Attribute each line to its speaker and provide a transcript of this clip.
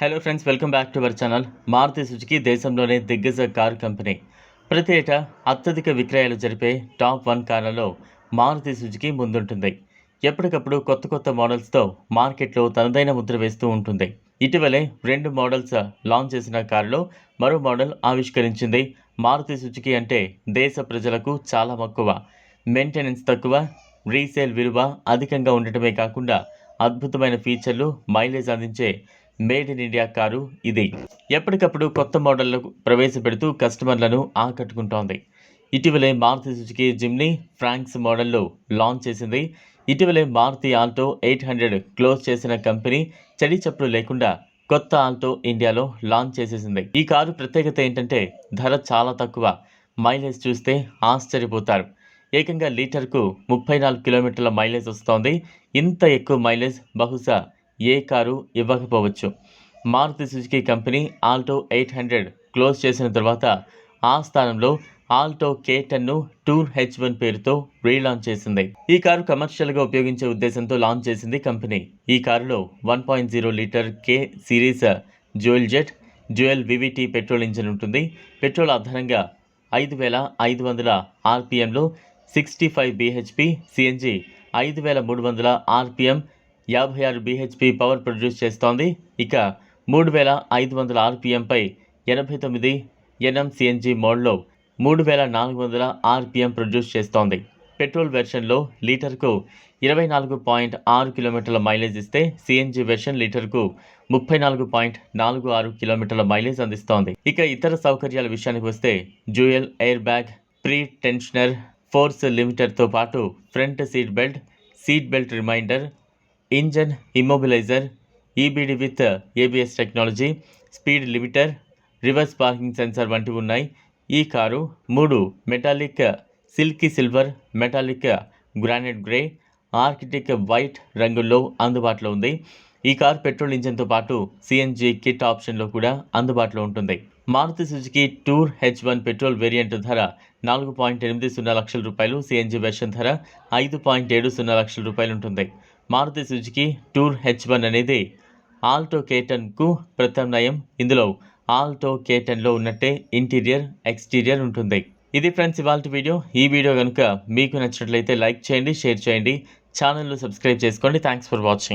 Speaker 1: Hello friends welcome back to our channel Maruti Suzuki దేశంలోనే దిగ్గజ car company. ప్రతి ఏటా అత్యధిక విక్రయాలు జరిపే టాప్ వన్ కార్లలో మారుతి సుజుకి ముందుంటుంది. ఎప్పటికప్పుడు కొత్త కొత్త మోడల్స్తో మార్కెట్లో తనదైన ముద్ర వేస్తూ ఉంటుంది. ఇటీవలే రెండు మోడల్స్ లాంచ్ చేసిన కారులో మరో మోడల్ ఆవిష్కరించింది. మారుతి సుజుకి అంటే దేశ ప్రజలకు చాలా మక్కువ. మెయింటెనెన్స్ తక్కువ రీసేల్ విలువ అధికంగా ఉండటమే కాకుండా అద్భుతమైన ఫీచర్లు మైలేజ్ అందించే మేడ్ ఇన్ ఇండియా కారు ఇది. ఎప్పటికప్పుడు కొత్త మోడళ్ళు ప్రవేశపెడుతూ కస్టమర్లను ఆకట్టుకుంటోంది. ఇటీవలే మారుతి సుజుకి జిమ్నీ ఫ్రాంక్స్ మోడల్లో లాంచ్ చేసింది. ఇటీవలే Maruti Alto eight hundred close చేసిన కంపెనీ చెడి చప్పుడు లేకుండా కొత్త ఆల్టో ఇండియాలో లాంచ్ చేసేసింది. ఈ కారు ప్రత్యేకత ఏంటంటే ధర చాలా తక్కువ. మైలేజ్ చూస్తే ఆశ్చర్యపోతారు. ఏకంగా లీటర్కు ముప్పై నాలుగు కిలోమీటర్ల మైలేజ్ వస్తోంది. ఇంత ఎక్కువ మైలేజ్ బహుశా ఏ కారు ఇవ్వకపోవచ్చు. Maruti Suzuki company Alto eight hundred close చేసిన తర్వాత ఆ స్థానంలో ఆల్టో కే టెన్ను టూర్ హెచ్ వన్ పేరుతో రీలాంచ్ చేసింది. ఈ కారు కమర్షియల్గా ఉపయోగించే ఉద్దేశంతో లాంచ్ చేసింది కంపెనీ. ఈ కారులో one point zero litre K series dual jet dual VVT petrol engine ఉంటుంది. పెట్రోల్ ఆధారంగా ఐదు వేల ఐదు వందల ఆర్పిఎంలో సిక్స్టీ ఫైవ్ బీహెచ్పి సిఎన్జి ఐదు వేల మూడు వందల ఆర్పిఎం యాభై ఆరు బీహెచ్పి పవర్ ప్రొడ్యూస్ చేస్తోంది. ఇక మూడు వేల ఐదు వందల ఆర్పిఎంపై ఎనభై తొమ్మిది ఎన్ఎంసిఎన్జి మోడ్లో మూడు వేల నాలుగు వందల ఆర్పిఎం ప్రొడ్యూస్ చేస్తోంది. పెట్రోల్ వెర్షన్లో లీటర్కు ఇరవై నాలుగు పాయింట్ ఆరు కిలోమీటర్ల మైలేజ్ ఇస్తే సిఎన్జి వెర్షన్ లీటర్కు ముప్పై నాలుగు పాయింట్ నాలుగు ఆరు కిలోమీటర్ల మైలేజ్ అందిస్తోంది. ఇక ఇతర సౌకర్యాల విషయానికి వస్తే dual air bag pre tensioner force లిమిటర్తో పాటు front seat belt seat belt reminder engine immobiliser EBD with ABS technology speed limiter reverse parking sensor వంటివి ఉన్నాయి. ఈ కారు మూడు metallic silky silver metallic granite grey arctic white రంగుల్లో అందుబాటులో ఉంది. ఈ car petrol ఇంజన్తో పాటు సిఎన్జి కిట్ ఆప్షన్లో కూడా అందుబాటులో ఉంటుంది. Maruti Suzuki Tour H one petrol variant ధర నాలుగు పాయింట్ ఎనిమిది సున్నా లక్షల రూపాయలు సిఎన్జి వెర్షన్ ధర ఐదు పాయింట్ ఏడు సున్నా లక్షల రూపాయలు ఉంటుంది. Maruti Suzuki Tour H one అనేది ఆల్టో కేటన్కు ప్రత్యామ్నాయం. ఇందులో ఆల్టో కేటన్లో ఉన్నట్టే ఇంటీరియర్ ఎక్స్టీరియర్ ఉంటుంది. ఇది ఫ్రెండ్స్ ఇవాళ వీడియో. ఈ వీడియో కనుక మీకు నచ్చినట్లయితే లైక్ చేయండి షేర్ చేయండి. ఛానల్ను సబ్స్క్రైబ్ చేసుకోండి. Thanks for watching.